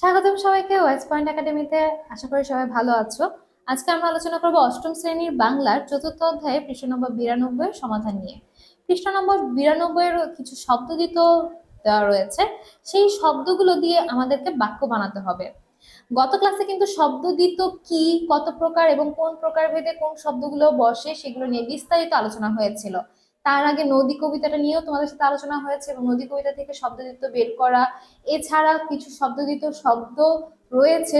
স্বাগতম সবাইকে West point একাডেমিতে আশা করি সবাই ভালো আছো। আজকে আমরা আলোচনা করব অষ্টম শ্রেণির বাংলার চতুর্থ অধ্যায়ে পৃষ্ঠ নম্বর বিরানব্বই সমাধান নিয়ে। পৃষ্ঠ নম্বর বিরানব্বই এর কিছু শব্দ দিত, দেওয়া রয়েছে। সেই শব্দগুলো দিয়ে আমাদেরকে বাক্য বানাতে হবে। গত ক্লাসে কিন্তু শব্দ দিত কি, কত প্রকার এবং কোন প্রকার ভেদে কোন শব্দগুলো বসে সেগুলো নিয়ে বিস্তারিত আলোচনা হয়েছিল। তার আগে নদী কবিতাটা নিয়েও তোমাদের সাথে আলোচনা হয়েছে এবং নদী কবিতা থেকে শব্দদিত বের করা। এছাড়া কিছু শব্দদিত শব্দ রয়েছে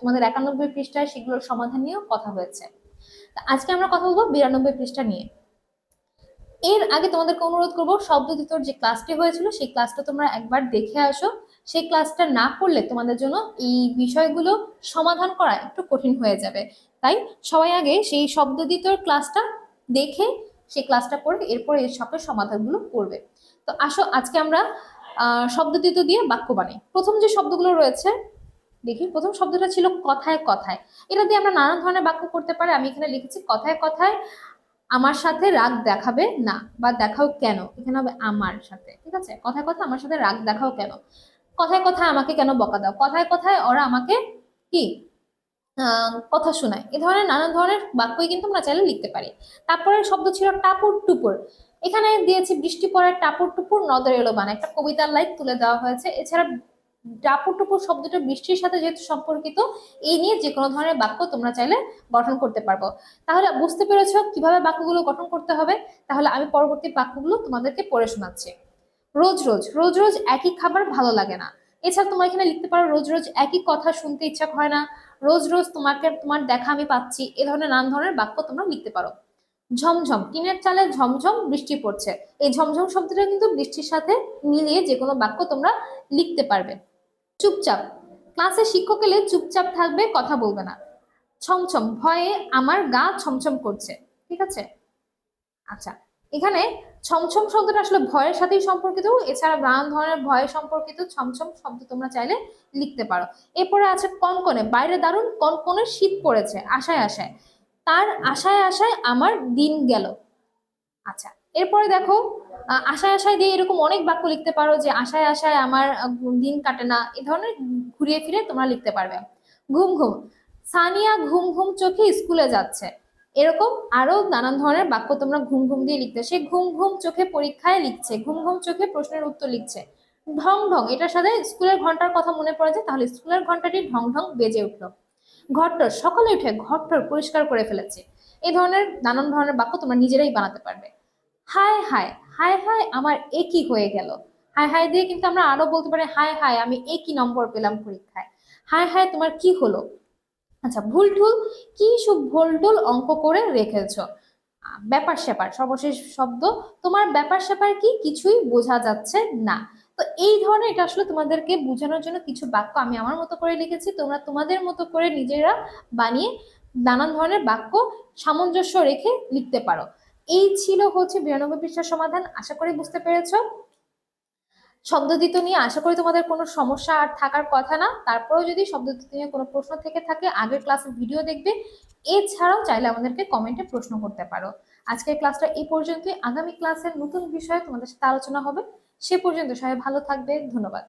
তোমাদের একানব্বই পৃষ্ঠায় সেগুলোর সমাধান নিয়েও কথা হয়েছে। আজকে আমরা কথা বলব বিরানব্বই পৃষ্ঠা নিয়ে। এর আগে তোমাদেরকে অনুরোধ করব শব্দদিতর যে ক্লাসটি হয়েছিল, সেই ক্লাসটা তোমরা একবার দেখে আসো। সেই ক্লাসটা না করলে তোমাদের জন্য এই বিষয়গুলো সমাধান করা একটু কঠিন হয়ে যাবে। তাই সবাই আগে সেই শব্দদিতর ক্লাসটা দেখে সেই ক্লাসটা করে এরপরে এর সকল সমাধানগুলো করবে। তো আসো, আজকে আমরা আহ শব্দদিত দিয়ে বাক্য বানাই। প্রথম যে শব্দগুলো রয়েছে, দেখি, প্রথম শব্দটা ছিল কথায় কথায়। এটা দিয়ে আমরা নানান ধরনের বাক্য করতে পারি। আমি এখানে লিখেছি, কথায় কথায় আমার সাথে রাগ দেখাবে না, বা দেখাও কেন? এখানে হবে আমার সাথে, ঠিক আছে? কথায় কথায় আমার সাথে রাগ দেখাও কেন? কথায় কথায় আমাকে কেন বকা দাও? কথায় কথায় ওরা আমাকে কি? কথা শোনায়। এ ধরনের নানান ধরনের বাক্যই কিন্তু আমরা চাইলে লিখতে পারি। তারপরে শব্দ ছিল টাপুর টুপুর। এখানে দিয়েছি বৃষ্টি পড়ার টাপুর টুপুর, নদর এলো বান। একটা কবিতার লাইক তুলে দেওয়া হয়েছে। এছাড়া টাপুর টুপুর শব্দটা বৃষ্টির সাথে যেহেতু সম্পর্কিত, এই নিয়ে যে কোনো ধরনের বাক্য তোমরা চাইলে গঠন করতে পারব। তাহলে বুঝতে পেরেছ কীভাবে বাক্যগুলো গঠন করতে হবে? তাহলে আমি পরবর্তী বাক্যগুলো তোমাদেরকে পড়ে শোনাচ্ছি। রোজ রোজ রোজ রোজ একই খাবার ভালো লাগে না। এছাড়া তোমার এখানে লিখতে পারো, রোজ রোজ একই কথা শুনতে ইচ্ছা হয় না। রোজ রোজ তোমাকে, তোমার দেখা আমি পাচ্ছি। এ ধরনের নানান ধরনের বাক্য তোমরা লিখতে পারো। ঝমঝম, টিনের চালে ঝমঝম বৃষ্টি পড়ছে। এই ঝমঝম শব্দটা কিন্তু বৃষ্টির সাথে মিলিয়ে যে কোনো বাক্য তোমরা লিখতে পারবে। চুপচাপ ক্লাসে শিক্ষক এলে চুপচাপ থাকবে, কথা বলবে না। ছমছম, ভয়ে আমার গা ছমছম করছে। ঠিক আছে? আচ্ছা এখানে ছমছম শব্দটা আসলে ভয়ের সাথেই সম্পর্কিত। এছাড়া নানান ধরনের ভয় সম্পর্কিত ছমছম শব্দ তোমরা চাইলে লিখতে পারো। এরপরে আছে কনকনে, বাইরে দারুণ কনকনে শীত পড়েছে, আশায় আশায়। তার আশায় আশায় আমার দিন গেল। আচ্ছা এরপরে দেখো আশায় আশায় দিয়ে এরকম অনেক বাক্য লিখতে পারো যে আশায় আশায় আমার দিন কাটে না। এ ধরনের ঘুরিয়ে ফিরে তোমরা লিখতে পারবে। ঘুম ঘুম, সানিয়া ঘুম ঘুম চোখে স্কুলে যাচ্ছে। এরকম আরও নানান ধরনের বাক্য তোমরা ঘুম ঘুম দিয়ে লিখতে। সে ঘুম ঘুম চোখে পরীক্ষায় লিখছে, ঘুম ঘুম চোখে প্রশ্নের উত্তর লিখছে। ঢং ঢং, এটার সাথে স্কুলের ঘণ্টার কথা মনে পড়ে যায় তাহলে স্কুলের ঘন্টাটি ঢং ঢং বেজে উঠল। ঘরটর সকালে উঠে ঘরটর পরিষ্কার করে ফেলেছে। এই ধরনের নানান ধরনের বাক্য তোমরা নিজেরাই বানাতে পারবে। হায় হায় হায় হায়, আমার একই হয়ে গেল? হায় হায় দিয়ে কিন্তু আমরা আরও বলতে পারি, হায় হায়, আমি একই নম্বর পেলাম পরীক্ষায়? হায় হায়, তোমার কি হলো? আচ্ছা ভুল টুল কি সব ভুল টুল অঙ্ক করে রেখেছ? ব্যাপার স্যাপার সর্বশেষ শব্দ, তোমার ব্যাপার স্যাপার কি? কিছুই বোঝা যাচ্ছে না। তো এই ধরনের এটা আসলে তোমাদেরকে বোঝানোর জন্য কিছু বাক্য আমি আমার মতো করে লিখেছি, তোমরা তোমাদের মতো করে নিজেরা বানিয়ে নানান ধরনের বাক্য সামঞ্জস্য রেখে লিখতে পারো। এই ছিল হচ্ছে বিরানব্বই পৃষ্ঠার সমাধান, আশা করি বুঝতে পেরেছ। শব্দদিত নিয়ে আশা করি তোমাদের কোনো সমস্যা আর থাকার কথা না। তারপরেও যদি শব্দদিত নিয়ে কোনো প্রশ্ন থেকে থাকে, আগের ক্লাসের ভিডিও দেখবে। এছাড়াও চাইলে আমাদেরকে কমেন্টে প্রশ্ন করতে পারো। আজকের ক্লাসটা এই পর্যন্তই। আগামী ক্লাসের নতুন বিষয়ে তোমাদের সাথে আলোচনা হবে। সে পর্যন্ত সবাই ভালো থাকবে। ধন্যবাদ।